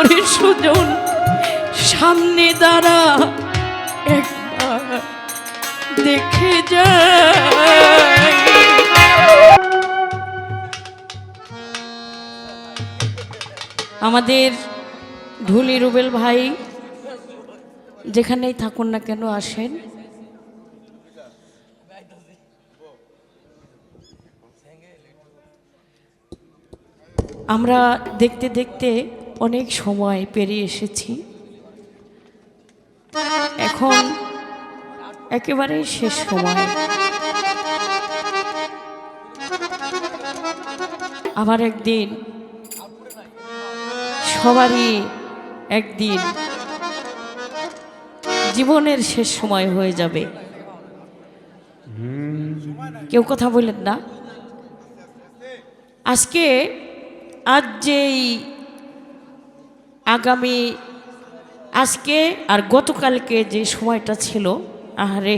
ওরে সুজন সামনে দাঁড়া একবার দেখে যায়। আমাদের ঢুলি রুবেল ভাই যেখানেই থাকুন না কেন আসেন। আমরা দেখতে দেখতে অনেক সময় পেরিয়ে এসেছি। এখন একেবারে শেষ সময়। আবার একদিন, সবারই একদিন জীবনের শেষ সময় হয়ে যাবে। কেউ কথা বললেন না? আজকে আজ যেই আগামী আজকে আর গতকালকে যে সময়টা ছিল আহারে।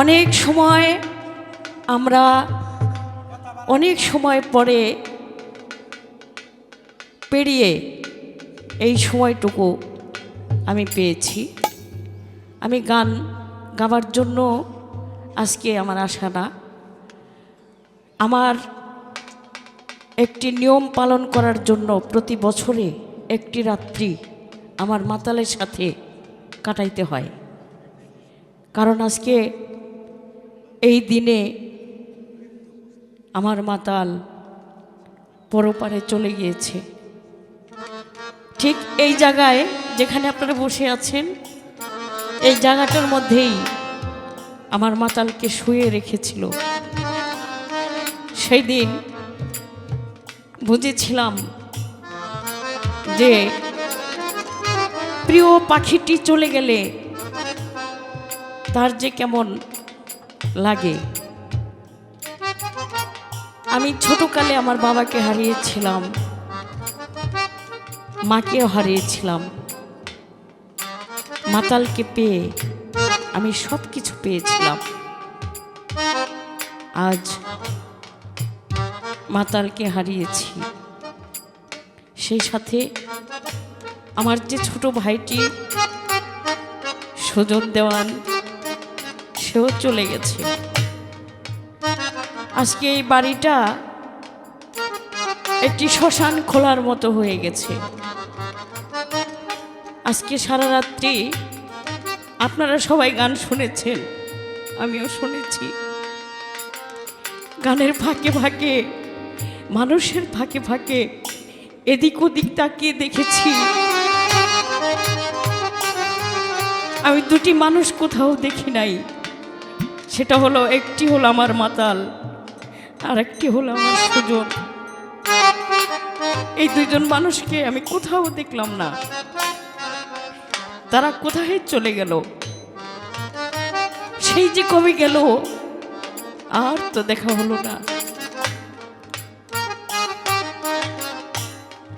অনেক সময় আমরা অনেক সময় পরে পেরিয়ে এই সময়টুকু আমি পেয়েছি। আমি গান গাবার জন্য আজকে আমার আশা না। আমার একটি নিয়ম পালন করার জন্য প্রতি বছরে একটি রাত্রি আমার মাতালের সাথে কাটাইতে হয়। কারণ আজকে এই দিনে আমার মাতাল পরপারে চলে গিয়েছে। ঠিক এই জায়গায় যেখানে আপনারা বসে আছেন, এই জায়গাটার মধ্যেই আমার মাতালকে শুয়ে রেখেছিল। সেই দিন বুঝেছিলাম যে প্রিয় পাখিটি চলে গেলে তার যে কেমন লাগে। আমি ছোটকালে আমার বাবাকে হারিয়েছিলাম। মাকেও হারিয়েছিলাম। মাতালকে পেয়ে আমি সব কিছু পেয়েছিলাম। আজ মাতালকে হারিয়েছি। সেই সাথে আমার যে ছোট ভাইটি সুজন দেওয়ান, সেও চলে গেছে। আজকে এই বাড়িটা একটি শ্মশান খোলার মতো হয়ে গেছে। আজকে সারা রাত্রি আপনারা সবাই গান শুনেছেন, আমিও শুনেছি। গানের ফাঁকে ফাঁকে, মানুষের ফাঁকে ফাঁকে, এদিক ওদিক তাকিয়ে দেখেছি। আমি দুটি মানুষ কোথাও দেখি নাই, সেটা হলো একটি হলো আমার মাতাল, আর একটি হলো আমার সুজন। এই দুজন মানুষকে আমি কোথাও দেখলাম না। তারা কোথায় চলে গেল? সেই যে কবে গেল? আর তো দেখা হলো না।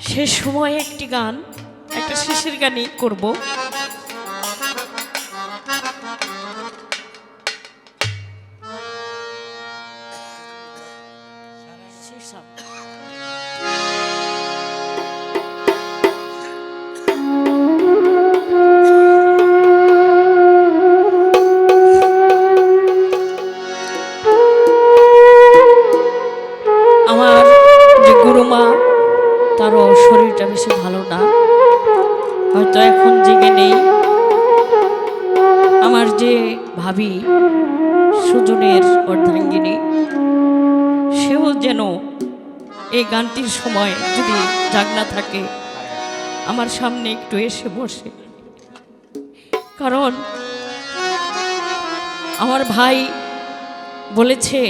সে সময় একটি গান, একটা শেষের গানই করব। বেশি ভালো না। হয়তো এখন জেগে নেই। আমার যে ভাবি সুজনের অর্ধাঙ্গিনী, সেও যেন এই গানটির সময় যদি জাগ না থাকে, আমার সামনে একটু এসে বসে। কারণ আমার ভাই বলেছে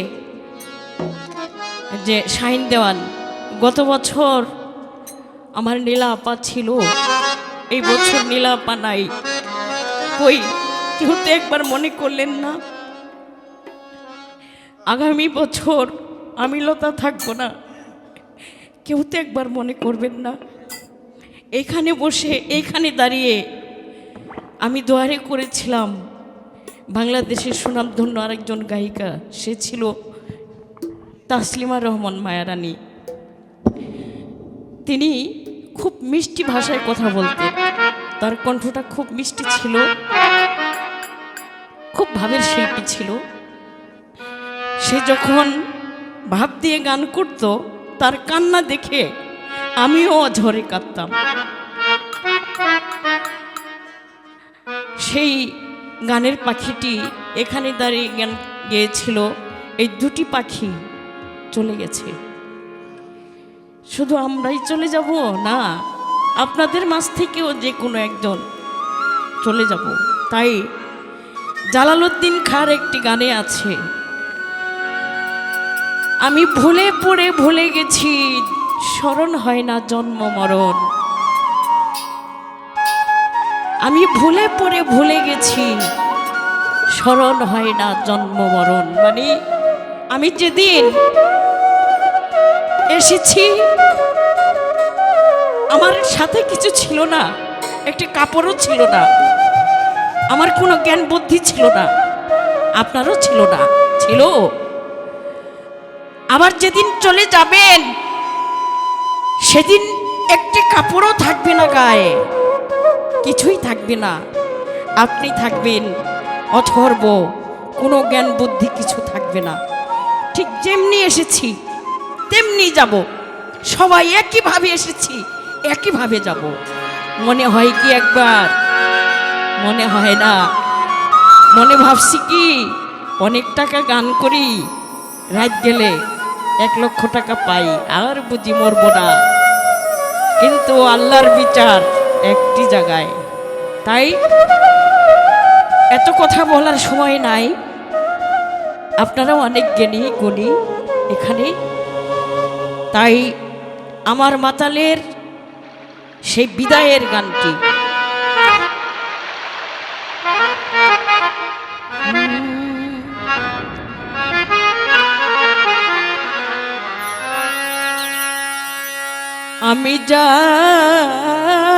যে শাইন দেওয়ান গত বছর আমার নীলা আপা ছিল। এই বছর নীলা আপা নাই। কই, কেউ তো একবার মনে করলেন না? আগামী বছর আমি লতা থাকব না। কেউ তো একবার মনে করবেন না। এইখানে বসে, এইখানে দাঁড়িয়ে আমি দোয়ারে করেছিলাম। বাংলাদেশের সুনামধন্য আরেকজন গায়িকা, সে ছিল তাসলিমা রহমান মায়ারানী। তিনি খুব মিষ্টি ভাষায় কথা বলতেন তার কণ্ঠটা খুব মিষ্টি ছিল। খুব ভাবের শিল্পী ছিল। সে যখন ভাব দিয়ে গান করত, তার কান্না দেখে আমিও ঝরে কাঁদতাম। সেই গানের পাখিটি এখানে দাঁড়িয়ে গান, গেয়েছিল। এই দুটি পাখি চলে গেছে। শুধু আমরাই চলে যাব? না, আপনাদের মাঝ থেকেও যে কোনো একজন চলে যাব। তাই জালালউদ্দিন খার একটি গানে আছে, আমি ভুলে পড়ে ভুলে গেছি, স্মরণ হয় না জন্ম মরণ। আমি ভুলে পড়ে ভুলে গেছি, স্মরণ হয় না জন্ম মরণ। মানে আমি যেদিন এসেছি। আমার সাথে কিছু ছিল না, একটি কাপড়ও ছিল না, আমার কোনো জ্ঞান বুদ্ধি ছিল না, আপনারও ছিল না, ছিল। আবার যেদিন চলে যাবেন, সেদিন একটি কাপড়ও থাকবে না গায়ে, কিছুই থাকবে না, আপনি থাকবেন অথর্ব, কোনো জ্ঞান বুদ্ধি কিছু থাকবে না। ঠিক যেমনি এসেছি তেমনি যাব। সবাই একইভাবে এসেছি, একইভাবে যাব। মনে হয় কি একবার? মনে হয় না। মনে ভাবছি কি, অনেক টাকা গান করি, রাত গেলে এক লক্ষ টাকা পাই, আর বুঝি মরবো না। কিন্তু আল্লাহর বিচার একটি জায়গায়। তাই এত কথা বলার সময় নাই। আপনারাও অনেক জ্ঞানী গুণী এখানে তাই আমার মাতালের সেই বিদায়ের গানটি। আমি যাই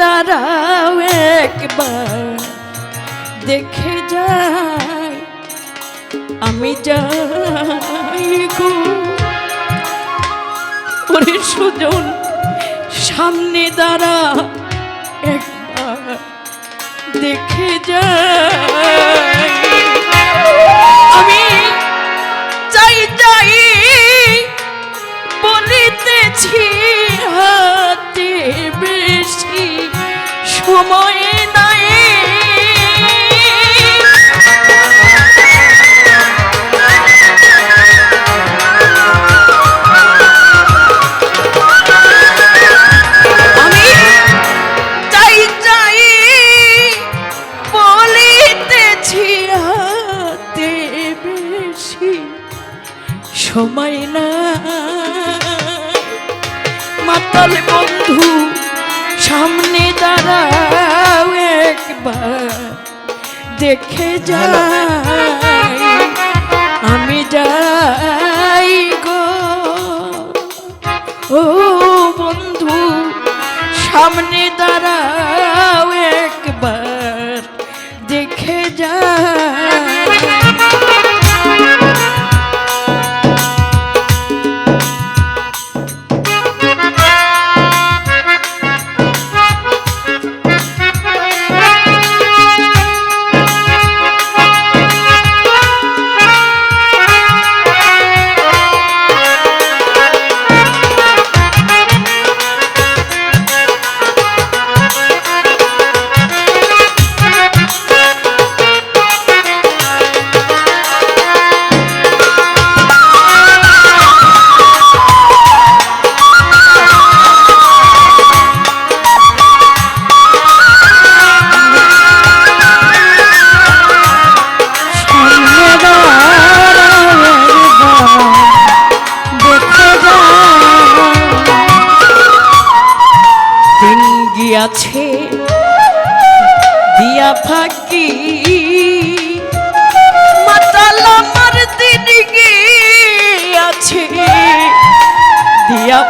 দাঁড়াও একবার দেখে যাই। আমি যাই গো। ওরে সুজন সামনে দাঁড়া একবার দেখে যাই। মাতাল বন্ধু সামনে দাঁড়াও একবার। দেখে যাই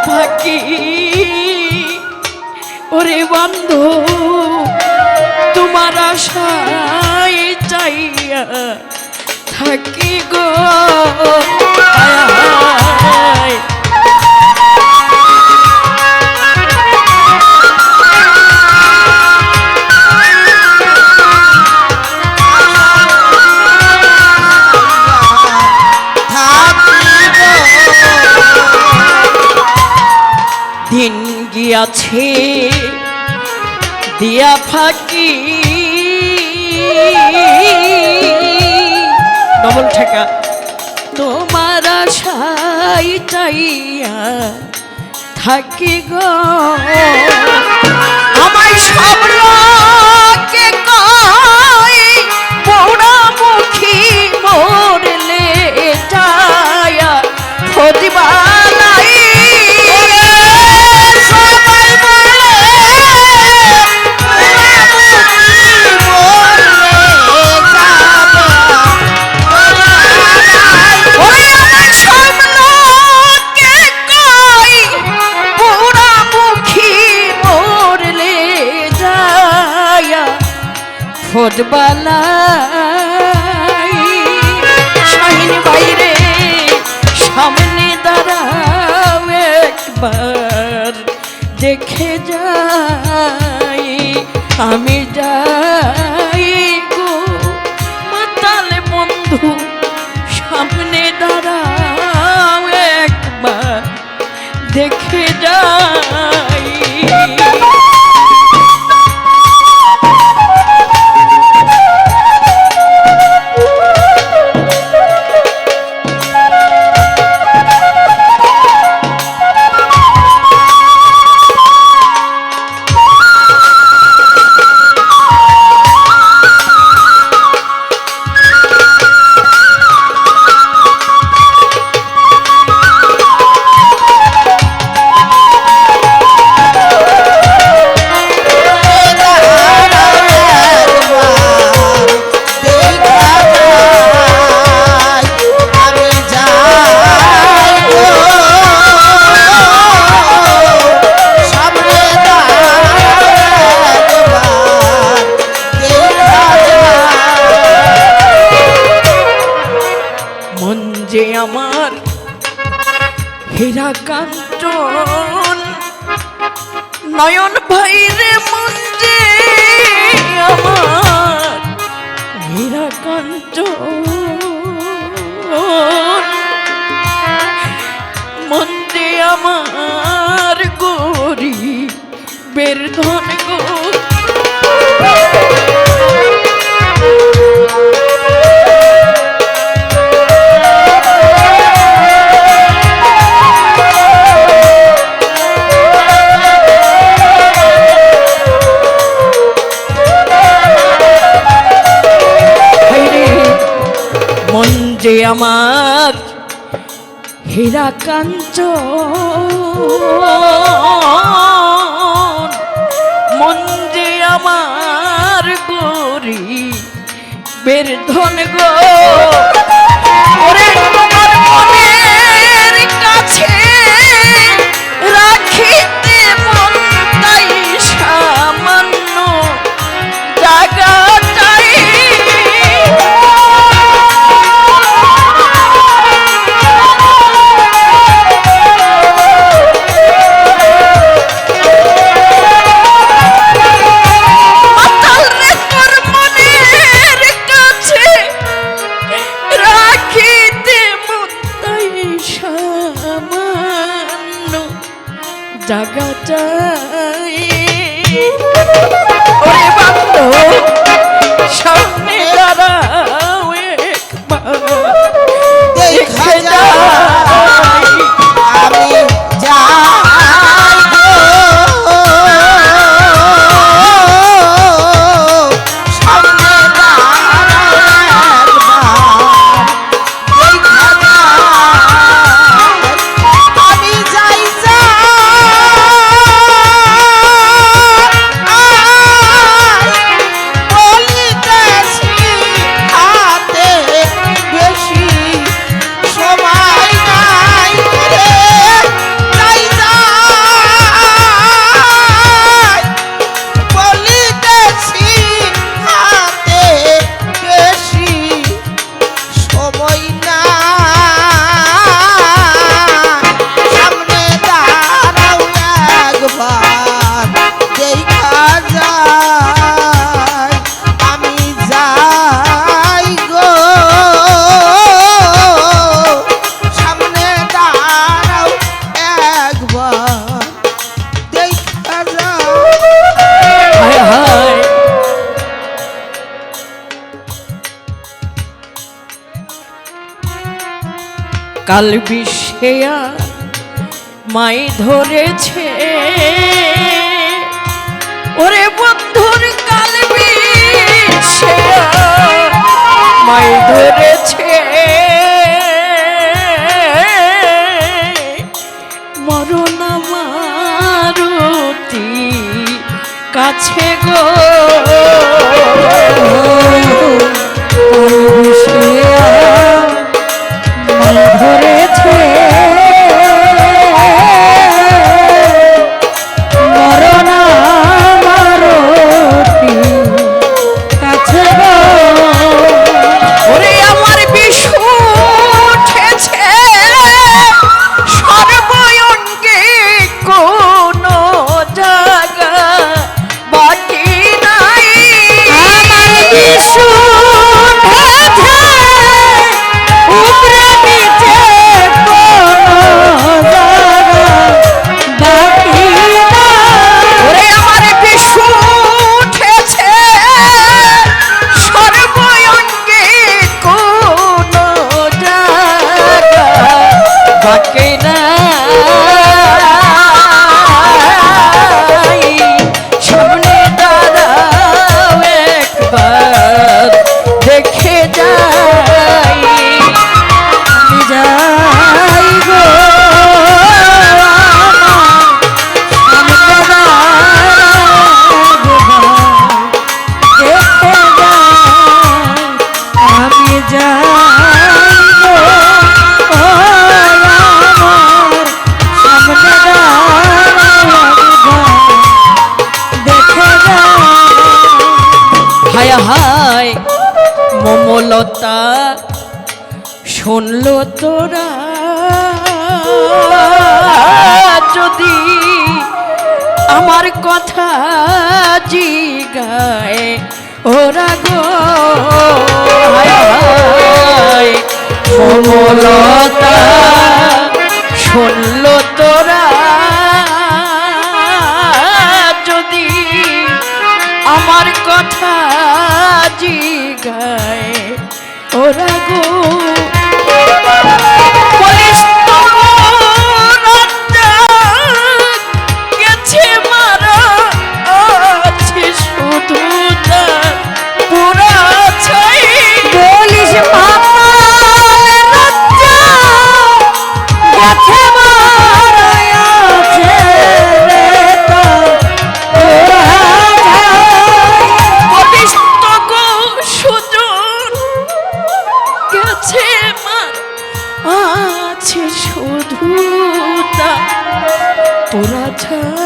ফাঁকি ওরে বন্ধু তোমার আশায় চাইয়া থাকি গো। গিয়াছে দিয়া ফাঁকি। ডবল ঠেকা। তোমার আশাই চাইয়া থাকি গো। আমায় সব লোকে কয় খোঁজবালাই শাহিন বাইরে সামনে দাঁড়াও একবার দেখে যাই। আমি যাই। হীরা কাঞ্চন নয়ন ভাইরে আমার হীরা কাঞ্চ। মন যে আমার গরি বের ধন গো। কাল বিষেয়া মাই ধরেছে। ওরে বন্ধুর কাল বিষেয়া মাই ধরেছে। মরণ মারুতি কাছে গো। শুনল তোরা। যদি আমার কথা জিগায় ওরা গো সমলতা শুনল time.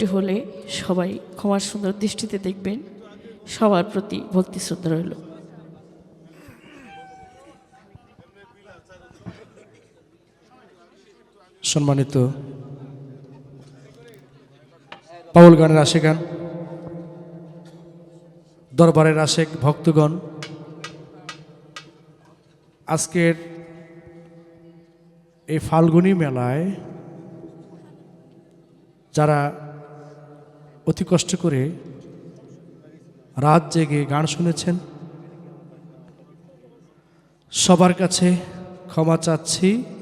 একটু হলে সবাই ক্ষমার সুন্দর দৃষ্টিতে দেখবেন। সবার প্রতি ভক্তি শ্রদ্ধা রইল। সম্মানিত পাউল গানের আশেগান দরবারের আশেক ভক্তগণ, আজকের এই ফাল্গুনি মেলায় যারা অতি কষ্ট করে রাত জেগে গান শুনেছেন। সবার কাছে ক্ষমা চাচ্ছি।